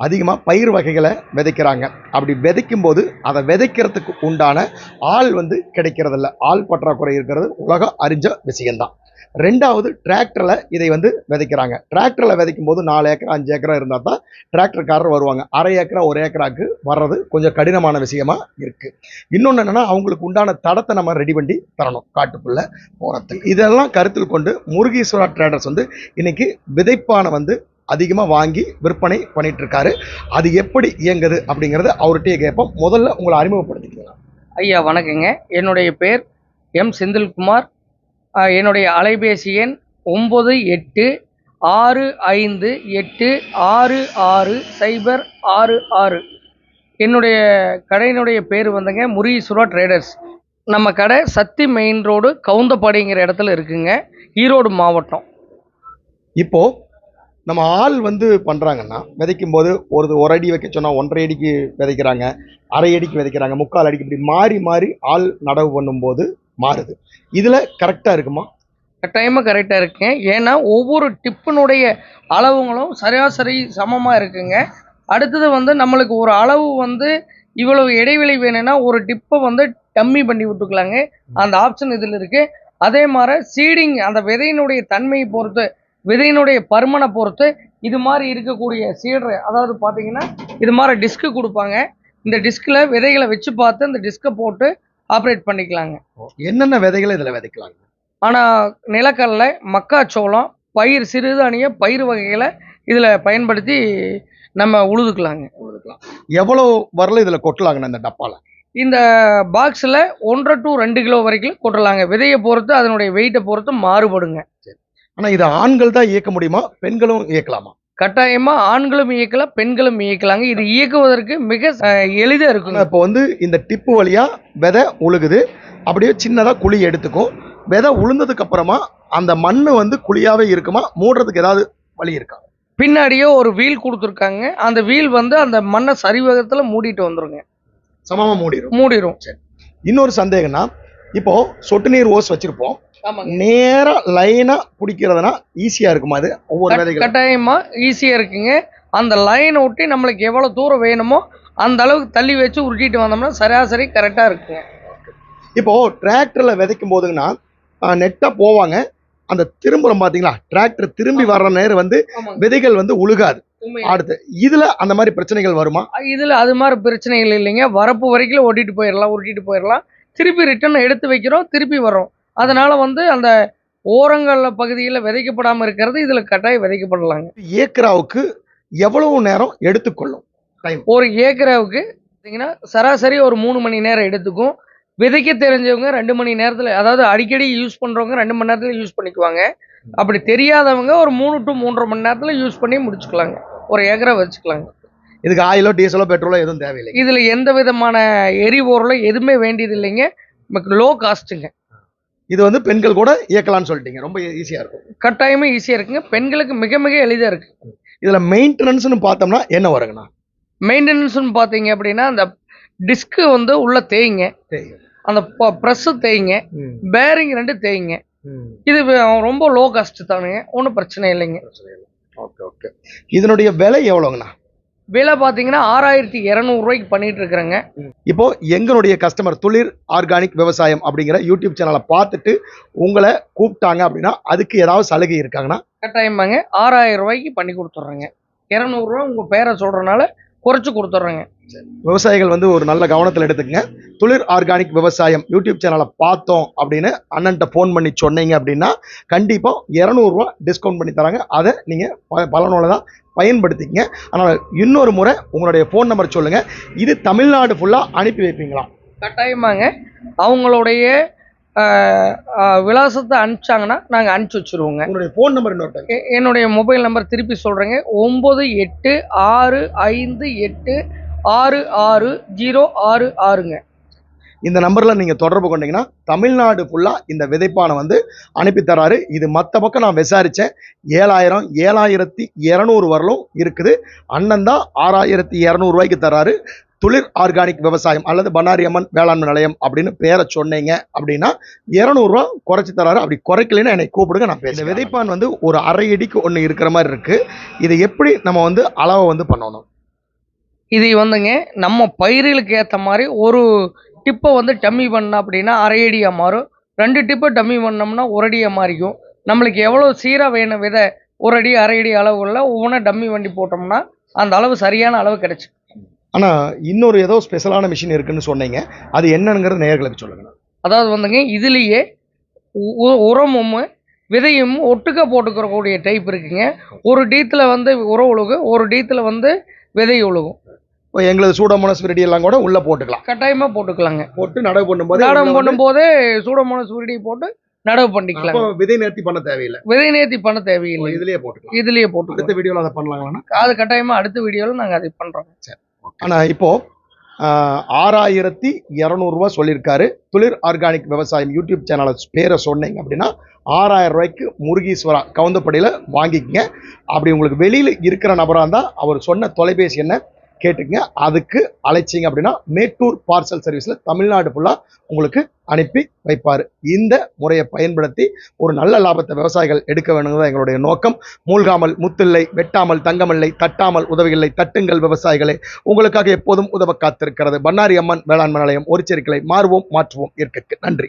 அதிகமாக பயிர் வகைகளை விதைக்கிறாங்க. அப்படி விதைக்கும் போது அதை விதைக்கிறதுக்கு உண்டான ஆள் வந்து கிடைக்கிறதில்ல. ஆள் பற்றாக்குறை இருக்கிறது. உலகம் அறிஞ்ச விஷயம்தான். ரெண்டாவது டிராக்டரில் இதை வந்து விதைக்கிறாங்க. டிராக்டரில் விதைக்கும் போது நாலு ஏக்கர் அஞ்சு ஏக்கரா இருந்தால் தான் டிராக்டர்காரர் வருவாங்க. அரை ஏக்கரா ஒரு ஏக்கராக்கு வர்றது கொஞ்சம் கடினமான விஷயமா இருக்குது இன்னொன்று என்னென்னா அவங்களுக்கு உண்டான தடத்தை நம்ம ரெடி பண்ணி தரணும் காட்டுக்குள்ளே போகிறதுக்கு இதெல்லாம் கருத்தில் கொண்டு முருகீஸ்வரா ட்ரேடர்ஸ் வந்து இன்றைக்கி விதைப்பான வந்து அதிகமாக வாங்கி விற்பனை பண்ணிட்டு இருக்காரு அது எப்படி இயங்குது அப்படிங்கிறத அவர்கிட்டயே கேட்போம். முதல்ல உங்களை அறிமுகப்படுத்திக்கலாம் ஐயா வணக்கங்க. என்னுடைய பேர் எம். செந்தில்குமார். என்னுடைய அலைபேசி எண் ஒம்பது எட்டு ஆறு ஐந்து எட்டு ஆறு ஆறு சைபர் ஆறு ஆறு. என்னுடைய கடையினுடைய பேர் வந்துங்க முரீஸ்வரா ட்ரேடர்ஸ் நம்ம கடை சத்தி மெயின் ரோடு கவுந்தப்பாடிங்கிற இடத்துல இருக்குங்க. ஈரோடு மாவட்டம். இப்போ நம்ம ஆள் வந்து பண்ணுறாங்கன்னா விதைக்கும் போது ஒரு ஒரு அடி வைக்க சொன்னால் ஒன்றரை அடிக்கு விதைக்கிறாங்க அரை அடிக்கு விதைக்கிறாங்க முக்கால் அடிக்கு இப்படி மாறி மாறி ஆள் நடவு பண்ணும்போது மாறுது. இதில் கரெக்டாக இருக்குமா? கட்டாயமாக கரெக்டாக இருக்குங்க. ஏன்னா ஒவ்வொரு டிப்பினுடைய அளவுங்களும் சராசரி சமமாக இருக்குங்க. அடுத்தது வந்து நம்மளுக்கு ஒரு அளவு வந்து இவ்வளவு இடைவெளி வேணும்னா ஒரு டிப்பை வந்து டம்மி பண்ணி விட்டுக்கலாங்க. அந்த ஆப்ஷன் இதில் இருக்குது அதே மாதிரி சீடிங் அந்த விதையினுடைய தன்மையை பொறுத்து விதையினுடைய பருமனை பொறுத்து இது மாதிரி இருக்கக்கூடிய சீடர் அதாவது பார்த்தீங்கன்னா இது மாதிரி டிஸ்க்கு கொடுப்பாங்க. இந்த டிஸ்கில் விதைகளை வச்சு பார்த்து அந்த டிஸ்கை போட்டு ஆப்ரேட் பண்ணிக்கலாங்க. என்னென்ன விதைகளை இதுல விதைக்கலாங்க? ஆனால் நிலக்கடலை மக்காச்சோளம் பயிர் சிறுதானிய பயிர் வகைகளை இதில் பயன்படுத்தி நம்ம உழுதுக்கலாங்க. கொடுக்கலாம் எவ்வளவு வரல இதுல கொட்டலாங்கண்ணா இந்த டப்பால? இந்த பாக்ஸில் ஒன்றரை டு ரெண்டு கிலோ வரைக்கும் கொட்டலாங்க. விதையை பொறுத்து அதனுடைய வெயிட்டை பொறுத்து மாறுபடுங்க. ஆனா இது ஆண்கள் தான் இயக்க முடியுமா? பெண்களும் இயக்கலாமா? கட்டாயமாக ஆண்களும் இயக்கலாம் பெண்களும் இயக்கலாங்க. இது இயக்குவதற்கு மிக எளிதாக ஆனா இருக்குங்க. இப்போ வந்து இந்த டிப்பு வழியா விதை உழுகுது. அப்படியே சின்னதா குழி எடுத்துக்கும் விதை உளுந்ததுக்கு அப்புறமா அந்த மண்ணு வந்து குழியாவே இருக்குமா? மூடுறதுக்கு ஏதாவது வழி இருக்கா? பின்னாடியே ஒரு வீல் கொடுத்துருக்காங்க. அந்த வீல் வந்து அந்த மண்ணை சரிவகத்தில் மூடிட்டு வந்துருங்க. சமமா மூடிடும் மூடிடும் இன்னொரு சந்தேகம்னா இப்போ சொட்டு நீர் ஓஸ் வச்சிருப்போம். ஆமாங்க. நேரா லைனா பிடிக்கிறதுனா ஈஸியா இருக்குமா அது? ஒவ்வொரு விதைகளும் கட்டாயமா ஈஸியா இருக்குங்க. அந்த லைனை ஒட்டி நம்மளுக்கு எவ்வளவு தூரம் வேணுமோ அந்த அளவுக்கு தள்ளி வச்சு உருட்டிட்டு வந்தோம்னா சராசரி கரெக்டா இருக்குங்க. இப்போ டிராக்டர்ல விதைக்கும் போதுங்கன்னா நெட்டா போவாங்க. அந்த திரும்புறம் பாத்தீங்களா டிராக்டர் திரும்பி வர்ற நேரம் வந்து விதைகள் வந்து உழுகாது. அடுத்து இதுல அந்த மாதிரி பிரச்சனைகள் வருமா? இதுல அது மாதிரி பிரச்சனைகள் இல்லைங்க. வரப்பு வரைக்கும் ஓட்டிட்டு போயிடலாம் உருட்டிட்டு போயிடலாம் திருப்பி ரிட்டர்ன் எடுத்து வைக்கிறோம் திருப்பி வர்றோம். அதனால வந்து அந்த ஓரங்கள்ல பகுதியில் விதைக்கப்படாம இருக்கிறது இதுல கட்டாயம் விதைக்கப்படலாங்க. ஏக்கராவுக்கு எவ்வளவு நேரம் எடுத்துக்கொள்ளும்? ஒரு ஏக்கராவுக்கு பார்த்தீங்கன்னா சராசரி ஒரு மூணு மணி நேரம் எடுத்துக்கும். விதைக்க தெரிஞ்சவங்க ரெண்டு மணி நேரத்தில் அதாவது அடிக்கடி யூஸ் பண்ணுறவங்க ரெண்டு மணி நேரத்தில் யூஸ் பண்ணிக்குவாங்க. அப்படி தெரியாதவங்க ஒரு மூணு டு மூன்றரை மணி நேரத்தில் யூஸ் பண்ணி முடிச்சுக்கலாங்க. ஒரு ஏக்கரா வச்சுக்கலாங்க. இதுக்கு ஆயிலோ டீசலோ பெட்ரோலோ எதுவும் தேவையில்லை இதில் எந்த விதமான எரிபொருளோ எதுவுமே வேண்டியது இல்லைங்க நமக்கு லோ காஸ்ட்டுங்க இது வந்து பெண்கள் கூட இயக்கலாம்னு சொல்லிட்டீங்க. ரொம்ப ஈஸியா இருக்கும். கட்டாயமே ஈஸியாக இருக்குங்க. பெண்களுக்கு மிக மிக எளிதாக இருக்குது இதுல மெயின்டெனன்ஸ்னு பார்த்தோம்னா என்ன வருங்கண்ணா? மெயின்டெனன்ஸ்னு பார்த்தீங்க அப்படின்னா அந்த டிஸ்க்கு வந்து உள்ள தேய்ங்க. அந்த ப்ரெஸ்ஸு தேய்ங்க. பேரிங் ரெண்டு தேய்ங்க. இது ரொம்ப லோ காஸ்ட் தானுங்க. ஒன்றும் பிரச்சனை இல்லைங்க. Okay okay. இதனுடைய விலை எவ்வளோங்கண்ணா? விலை பார்த்தீங்கன்னா ஆறாயிரத்தி இரநூறுவாய்க்கு பண்ணிட்டு இருக்கிறேங்க. இப்போ எங்களுடைய கஸ்டமர் துளிர் ஆர்கானிக் விவசாயம் அப்படிங்கிற யூடியூப் சேனலை பார்த்துட்டு உங்களை கூப்பிட்டாங்க அப்படின்னா அதுக்கு ஏதாவது சலுகை இருக்காங்கன்னா கட்டாயமாங்க ஆறாயிரம் ரூபாய்க்கு பண்ணி கொடுத்துட்றேங்க. இரநூறுவா உங்கள் பேரை சொல்கிறனால குறைச்சி கொடுத்துட்றேங்க. விவசாயிகள் வந்து ஒரு நல்ல கவனத்தில் எடுத்துக்கங்க. துளிர் ஆர்கானிக் விவசாயம் யூடியூப் சேனலை பார்த்தோம் அப்படின்னு அண்ணன்ட்ட ஃபோன் பண்ணி சொன்னீங்க அப்படின்னா கண்டிப்பாக இரநூறுவா டிஸ்கவுண்ட் பண்ணி தராங்க. அதை நீங்கள் ப பலனோட தான் பயன்படுத்திக்கங்க. அதனால் இன்னொரு முறை உங்களுடைய ஃபோன் நம்பர் சொல்லுங்கள் இது தமிழ்நாடு ஃபுல்லாக அனுப்பி வைப்பீங்களா? கட்டாயமாங்க. அவங்களுடைய விலாசத்தை அனுப்பிச்சாங்கன்னா நாங்கள் அனுப்பிச்சி வச்சுருவோங்க. உங்களுடைய ஃபோன் நம்பர் இன்னொரு என்னுடைய மொபைல் நம்பர் திருப்பி சொல்கிறேங்க ஒம்பது எட்டு ஆறு ஐந்து எட்டு ஆறு ஆறு ஜீரோ ஆறு ஆறுங்க. இந்த நம்பரில் நீங்கள் தொடர்பு கொண்டீங்கன்னா தமிழ்நாடு ஃபுல்லாக இந்த விதைப்பானை வந்து அனுப்பி தராரு. இது மற்ற பக்கம் நான் விசாரித்தேன் ஏழாயிரம் ஏழாயிரத்தி இரநூறு வரலும் இருக்குது. அண்ணன் தான் ஆறாயிரத்தி இரநூறுவாய்க்கு தராரு. துளிர் ஆர்கானிக் விவசாயம் அல்லது பண்ணாரி அம்மன் வேளாண்மை நிலையம் அப்படின்னு பேரை சொன்னீங்க அப்படின்னா இரநூறுவா குறைச்சி தராரு. அப்படி குறைக்கலைன்னா என்னை கூப்பிடுங்க நான் பேசுகிறேன் விதைப்பான் வந்து ஒரு அரை அடிக்கு ஒன்று இருக்கிற மாதிரி இருக்கு. இதை எப்படி நம்ம வந்து அளவை வந்து பண்ணணும்? இது வந்துங்க நம்ம பயிர்களுக்கு ஏற்ற மாதிரி ஒரு டிப்பை வந்து டம்மி பண்ணோம் அப்படின்னா அரை அடியாக மாறும். ரெண்டு டிப்பை டம்மி பண்ணோம்னா ஒரு அடியாக மாறிக்கும். நம்மளுக்கு எவ்வளோ சீராக வேணும் விதை? ஒரு அடி அரை அடி அளவுகளில் ஒவ்வொன்றா டம்மி வண்டி போட்டோம்னா அந்த அளவு சரியான அளவு கிடைச்சி ஆனால் இன்னொரு ஏதோ ஸ்பெஷலான மிஷின் இருக்குன்னு சொன்னீங்க. அது என்னங்கிறது நேயர்களுக்கு சொல்லுங்க. அதாவது வந்துங்க இதுலேயே உரமும் விதையும் ஒட்டுக்கா போட்டுக்கிறக்கூடிய டைப் இருக்குங்க. ஒரு டீத்தில் வந்து உரம் உழுகும் ஒரு டீத்தில் வந்து விதை உழுகும் இப்போ எங்களது சூடோமோனஸ் விரடி எல்லாம் கூட உள்ள போட்டுக்கலாம். கட்டாயமாக போட்டுக்கலாங்க. போட்டு நடவு பண்ணும்போது வந்து- பண்ணும்போதே சூடமான சுருடி போட்டு நடவு பண்ணிக்கலாம் விதை நேர்த்தி பண்ண தேவையில்லை. விதை நேர்த்தி பண்ண தேவையில்லை. இதுலயே போட்டுக்கலாம். இதுலயே போட்டுக்கலாம். அடுத்த வீடியோல அதை பண்ணலாங்களா அது கட்டாயமா அடுத்த வீடியோல நாங்க அதை பண்றோம். ஆனா ஆனால் இப்போது ஆறாயிரத்தி இரநூறுவா சொல்லியிருக்காரு. துளிர் ஆர்கானிக் விவசாயம் யூடியூப் சேனலை பேரை சொன்னீங்க அப்படின்னா ஆறாயிரம் ரூபாய்க்கு முருகீஸ்வரா கவுந்தப்படியில் வாங்கிக்கங்க. அப்படி உங்களுக்கு வெளியில் இருக்கிற நபராக இருந்தால் அவர் சொன்ன தொலைபேசி என்ன கேட்டுக்கங்க அதுக்கு அழைச்சிங்க அப்படின்னா மேட்டூர் பார்சல் சர்வீஸில் தமிழ்நாடு ஃபுல்லாக உங்களுக்கு அனுப்பி வைப்பார். இந்த முறையை பயன்படுத்தி ஒரு நல்ல லாபத்தை விவசாயிகள் எடுக்க வேணுங்கிறது எங்களுடைய நோக்கம். மூழ்காமல் முத்தில்லை வெட்டாமல் தங்கமில்லை தட்டாமல் உதவிகளை தட்டுங்கள் விவசாயிகளே. உங்களுக்காக எப்போதும் உதவ காத்திருக்கிறது. பண்ணாரி அம்மன் வேளாண்மை நிலையம் ஒரு செருக்களை மாறுவோம் மாற்றுவோம் இயற்கைக்கு நன்றி.